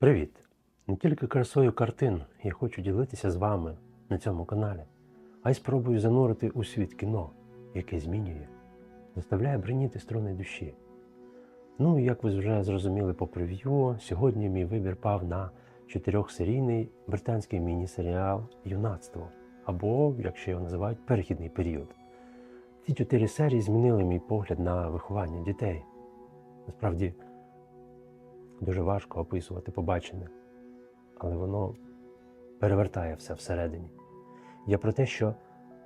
Привіт! Не тільки красою картин я хочу ділитися з вами на цьому каналі, а й спробую занурити у світ кіно, яке змінює, заставляє бриніти струни душі. Ну як ви вже зрозуміли по прев'ю, сьогодні мій вибір пав на чотирьохсерійний британський міні-серіал Юнацтво або, якщо його називають, перехідний період. Ці чотири серії змінили мій погляд на виховання дітей. Насправді, дуже важко описувати побачене, але воно перевертає все всередині. Я про те, що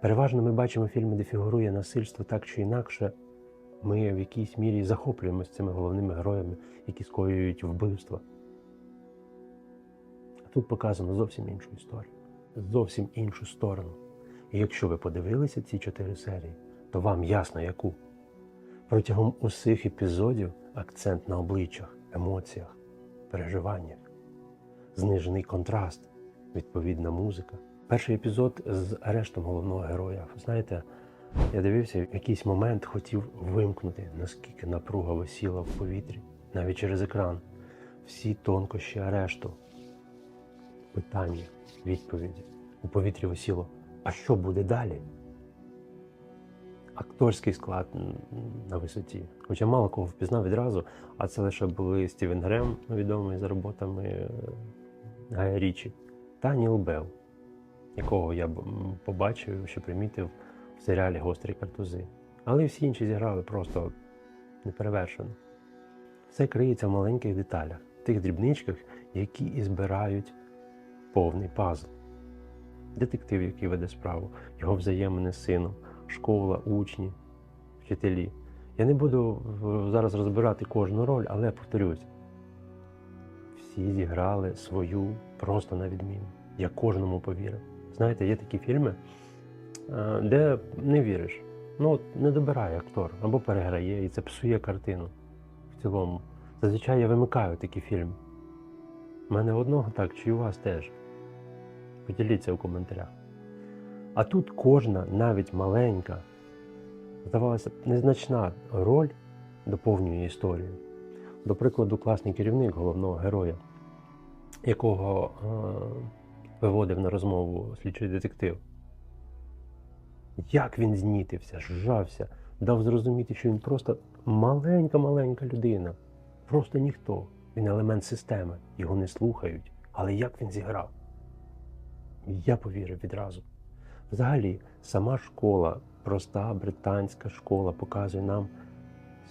переважно ми бачимо фільми, де фігурує насильство так чи інакше, ми в якійсь мірі захоплюємося цими головними героями, які скоюють вбивства. А тут показано зовсім іншу історію, зовсім іншу сторону. І якщо ви подивилися ці чотири серії, то вам ясно яку. Протягом усіх епізодів акцент на обличчях, емоціях, переживаннях, знижений контраст, відповідна музика. Перший епізод з арештом головного героя. Знаєте, я дивився, в якийсь момент хотів вимкнути, наскільки напруга висіла в повітрі, навіть через екран. Всі тонкощі арешту, питання, відповіді. У повітрі висіло. А що буде далі? Акторський склад на висоті. Хоча мало кого впізнав відразу, а це лише були Стівен Грем, відомий за роботами е, Гая Річі, та Ніл Белл, якого я побачив, що примітив в серіалі Гострі картузи. Але всі інші зіграли просто неперевершено. Все криється в маленьких деталях, тих дрібничках, які і збирають повний пазл. Детектив, який веде справу, його взаємини з сином, школа, учні, вчителі. Я не буду зараз розбирати кожну роль, але повторюсь, всі зіграли свою просто на відміну. Я кожному повірив. Знаєте, є такі фільми, е, де не віриш. Ну, не добирає актор або переграє, і це псує картину в цілому. Зазвичай я вимикаю такі фільми. У мене одного так, чи у вас теж. Поділіться у коментарях. А тут кожна, навіть маленька, здавалося б, незначна роль доповнює історію. До прикладу, класний керівник головного героя, якого е, виводив на розмову слідчий детектив. Як він знітився, зжався, дав зрозуміти, що він просто маленька-маленька людина, просто ніхто. Він елемент системи, його не слухають. Але як він зіграв? Я повірив відразу. Взагалі, сама школа, проста британська школа, показує нам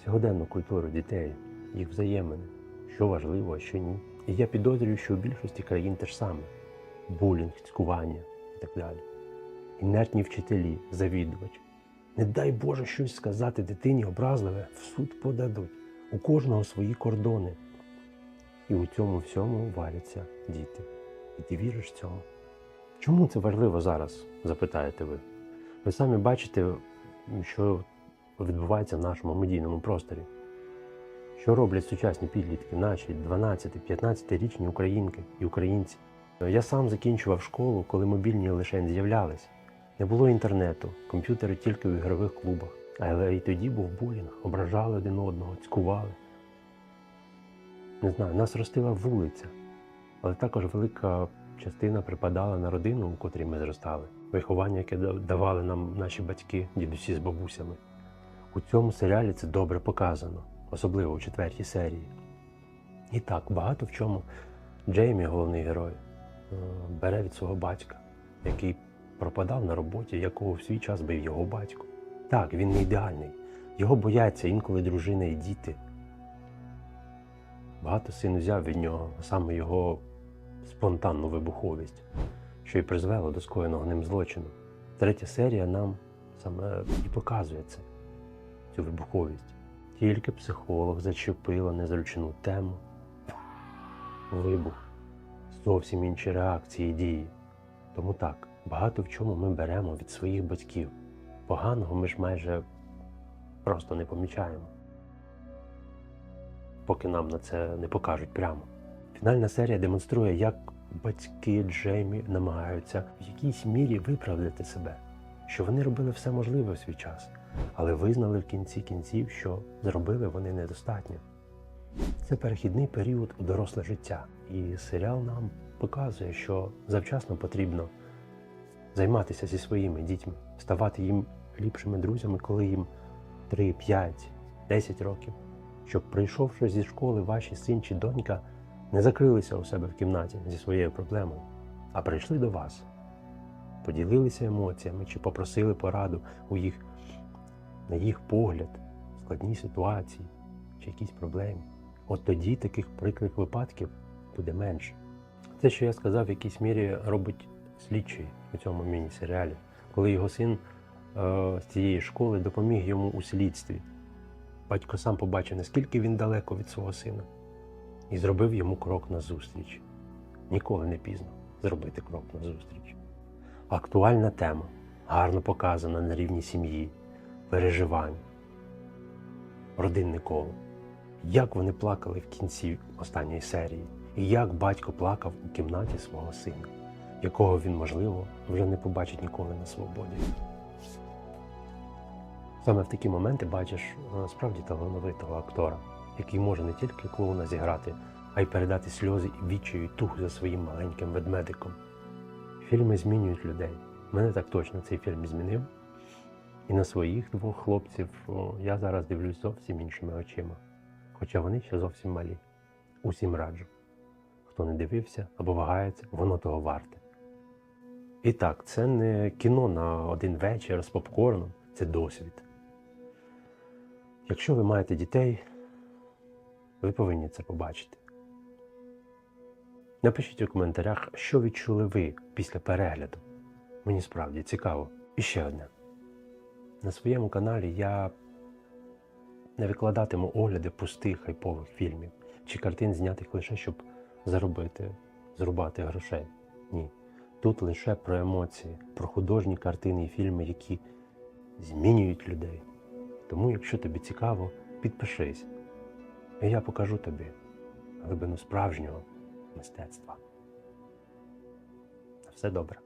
сьогоденну культуру дітей, їх взаємини, що важливо, а що ні. І я підозрюю, що у більшості країн те ж саме: булінг, цькування і так далі. Інертні вчителі, завідувач. Не дай Боже щось сказати дитині образливе, в суд подадуть. У кожного свої кордони. І у цьому всьому варяться діти. І ти віриш цьому? Чому це важливо зараз? запитаєте ви. Ви самі бачите, що відбувається в нашому медійному просторі. Що роблять сучасні підлітки, наші 12-15-річні українки і українці. Я сам закінчував школу, коли мобільні лише з'являлись. Не було інтернету, комп'ютери тільки в ігрових клубах. Але і тоді був булінг, ображали один одного, цькували. Не знаю, нас ростила вулиця, але також велика частина припадала на родину, у котрій ми зростали. Виховання, яке давали нам наші батьки, дідусі з бабусями. У цьому серіалі це добре показано, особливо у четвертій серії. І так, багато в чому Джеймі, головний герой, е, бере від свого батька, який пропадав на роботі, якого в свій час бив його батько. Так, він не ідеальний. Його бояться інколи дружина і діти. Багато син взяв від нього, саме його спонтанну вибуховість, що й призвело до скоєного ним злочину. Третя серія нам саме і показує це, цю вибуховість. Тільки психолог зачепила незручну тему. Вибух. Зовсім інші реакції і дії. Тому так, багато в чому ми беремо від своїх батьків. Поганого ми ж майже просто не помічаємо, поки нам на це не покажуть прямо. Фінальна серія демонструє, як батьки Джеймі намагаються в якійсь мірі виправдати себе, що вони робили все можливе в свій час, але визнали в кінці кінців, що зробили вони недостатньо. Це перехідний період у доросле життя, і серіал нам показує, що завчасно потрібно займатися зі своїми дітьми, ставати їм ліпшими друзями, коли їм 3, 5, 10 років, щоб прийшовши зі школи, ваші син чи донька не закрилися у себе в кімнаті зі своєю проблемою, а прийшли до вас, поділилися емоціями чи попросили пораду у їх, на їх погляд, складній ситуації чи якісь проблемі. От тоді таких прикрих випадків буде менше. Те, що я сказав, в якійсь мірі робить слідчий у цьому міні-серіалі, коли його син е, з цієї школи допоміг йому у слідстві. Батько сам побачив, наскільки він далеко від свого сина, і зробив йому крок назустріч. Ніколи не пізно зробити крок назустріч. Актуальна тема, гарно показана на рівні сім'ї, переживань, родинне коло. Як вони плакали в кінці останньої серії, і як батько плакав у кімнаті свого сина, якого він, можливо, вже не побачить ніколи на свободі. Саме в такі моменти бачиш е, справді талановитого актора, який може не тільки клоуна зіграти, а й передати сльози і відчаю тугу за своїм маленьким ведмедиком. Фільми змінюють людей. Мене так точно цей фільм змінив. І на своїх двох хлопців я зараз дивлюсь зовсім іншими очима. Хоча вони ще зовсім малі. Усім раджу. Хто не дивився або вагається, воно того варте. І так, це не кіно на один вечір з попкорном, це досвід. Якщо ви маєте дітей, ви повинні це побачити. Напишіть у коментарях, що відчули ви після перегляду. Мені справді цікаво. І ще одне. На своєму каналі я не викладатиму огляди пустих хайпових фільмів чи картин, знятих лише щоб заробити, зрубати грошей. Ні. Тут лише про емоції, про художні картини і фільми, які змінюють людей. Тому, якщо тобі цікаво, підпишись, і я покажу тобі глибину справжнього мистецтва. Все добре.